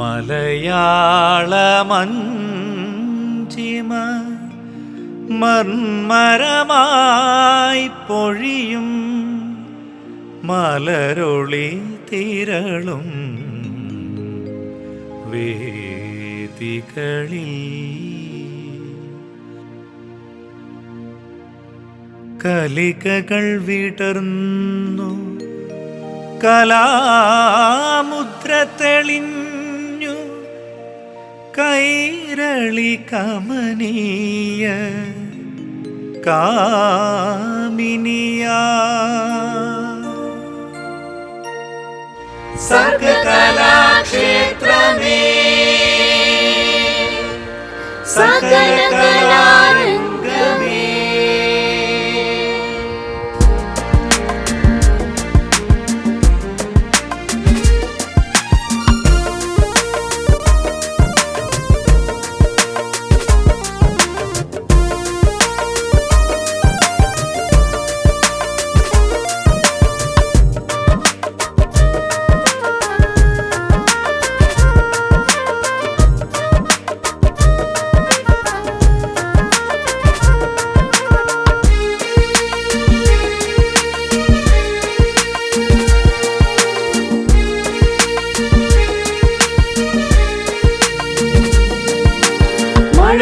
മലയാളമഞ്ചിമ മർമരമായി പൊഴിയും മലരൊളി തിരളും വേദികളിൽ. കലികകൾ വിടർന്നു കലാമുദ്ര തെളിഞ്ഞു कैरळि कमनीय कामिनिया सकला क्षेत्रे सतकला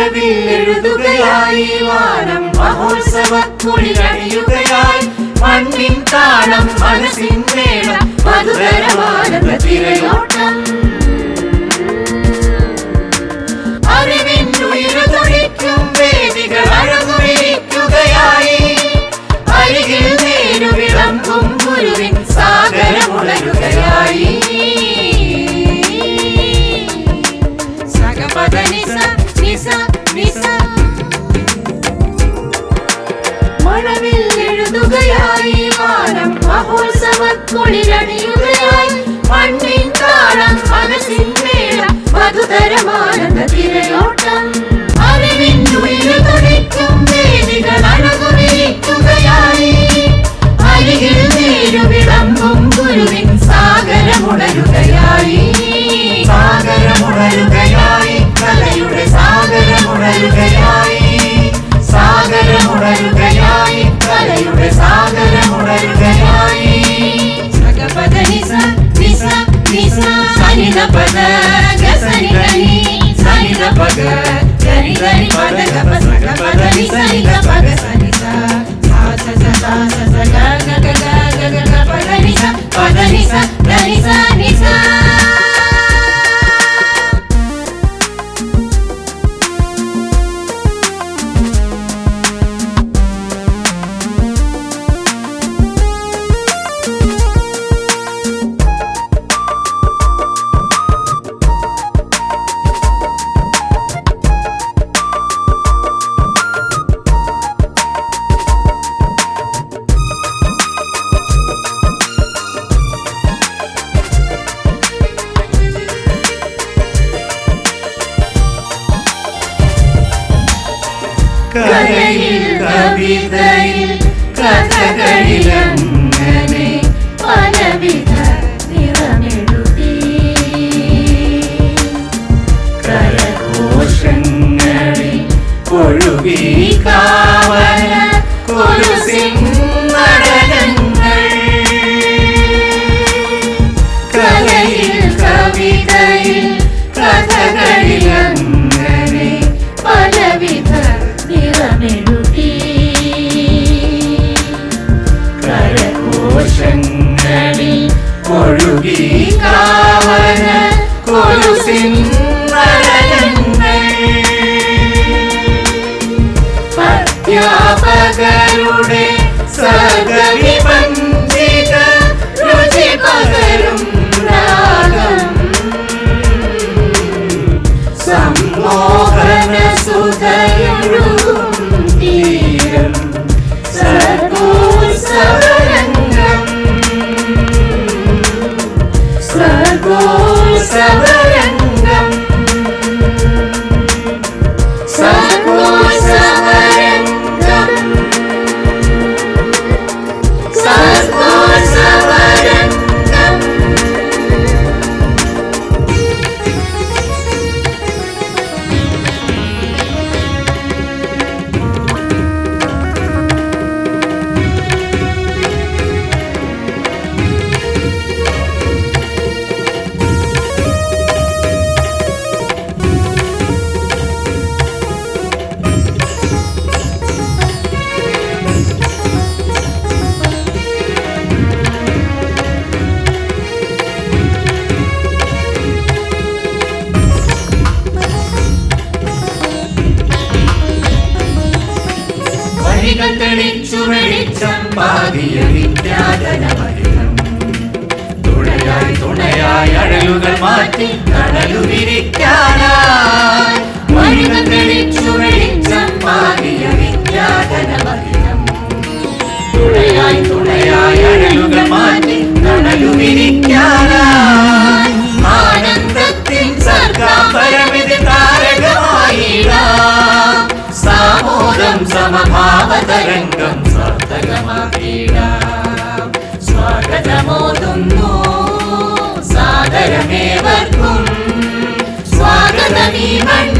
മഴവിൽ എഴുതുകയായി വാനം മഹോത്സവക്കുളിരണിയുകയായി മണ്ണിൻ താളം മനസ്സിൻ തിരയോട്ടം അറിവിൻ ഉയരു തുടിക്കും വേദികൾ ഗുരുവിൻ സാഗരമുളരുകയായി സഗപദ 给里来点 Vanessa കരയിൽ കവിതയിൽ കഥകളിലങ്ങനെ പലവിധ നിറമെഴുതി. കരഘോഷങ്ങളിൽ ഒഴുകി കാവല കരഘോഷങ്ങളിൽ ഒഴുകി കാവന കൊലുസിൻ കടലുകൾ മാറ്റി കടലു വിരിക്കാനായി തുണയായി തുണയായി മാറ്റി 你们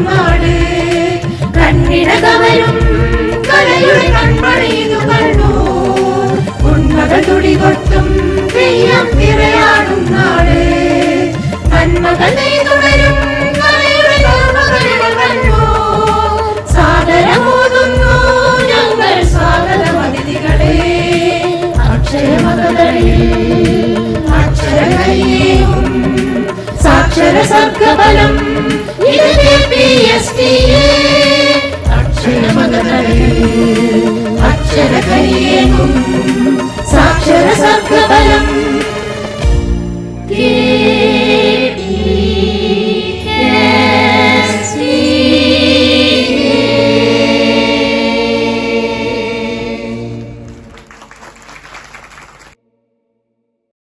പങ്കാട് കണ്ണിടകവരും കലയുടെ കൺമണിയു കണ്ടു ഉന്മകൾ തുടികൊട്ടും തെയ്യം തിരയാടും നാട്. നെയ്തു